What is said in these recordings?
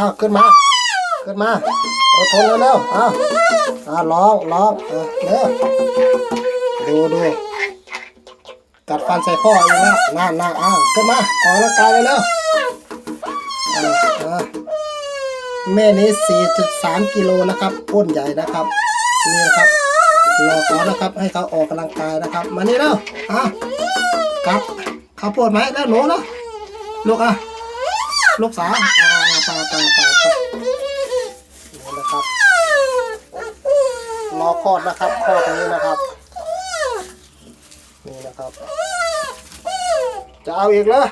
าขึ้นมา ขึ้นมาอดทนเร็วๆเอาอ่าร้องร้องเออเร็วดูดูกัดฟันใส่พ่อเองแล้วน่าน่าอ้าวขึ้นมาออกกำลังกายเลยเร็วๆอ่าอ่าแม่นี้ 4.3 กิโลนะครับอ้นใหญ่นะครับ นี่นะครับรอก่อนนะครับ ให้เขาออกกำลังกายนะครับ มานี่แล้วอะครับข้าวโพดไหมแล้วหนูเนาะลูกอะลูกสาวอ่าไปไปไปไปนี่นะครับรอคลอดนะครับคลอดตรงนี้นะครับนี่นะครับ จะเอาอีกเหรอ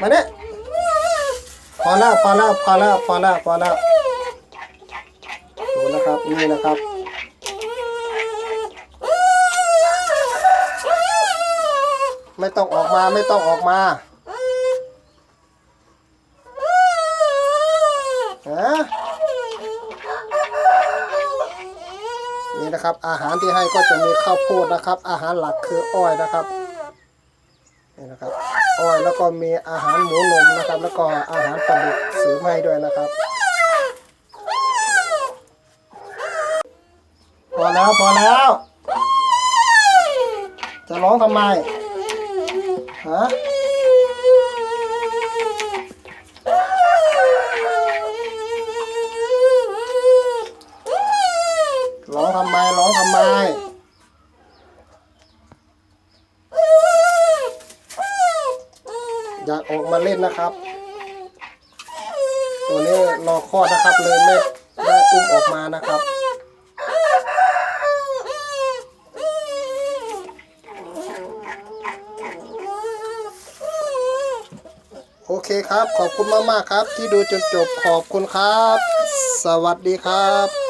มาเนี่ยพอแล้วพอแล้วพอแล้วพอแล้วพอแล้วดูนะครับนี่นะครับไม่ต้องออกมาไม่ต้องออกมาฮะ นี่นะครับ อาหารที่ให้ก็จะมีข้าวโพดนะครับ อาหารหลักคืออ้อยนะครับนี่นะครับอ้อยแล้วก็มีอาหารหมูนมนะครับ แล้วก็อาหารปลาดุกเสือให้ด้วยนะครับพอแล้วพอแล้ว จะร้องทำไมฮะ ร้องทำไมร้องทำไมอยากออกมาเล่นนะครับ ตัวนี้รอคลอดนะครับเลยไม่ได้อุ้มออกมานะครับโอเคครับ ขอบคุณมาก ๆ ครับ ที่ดูจนจบขอบคุณครับ สวัสดีครับ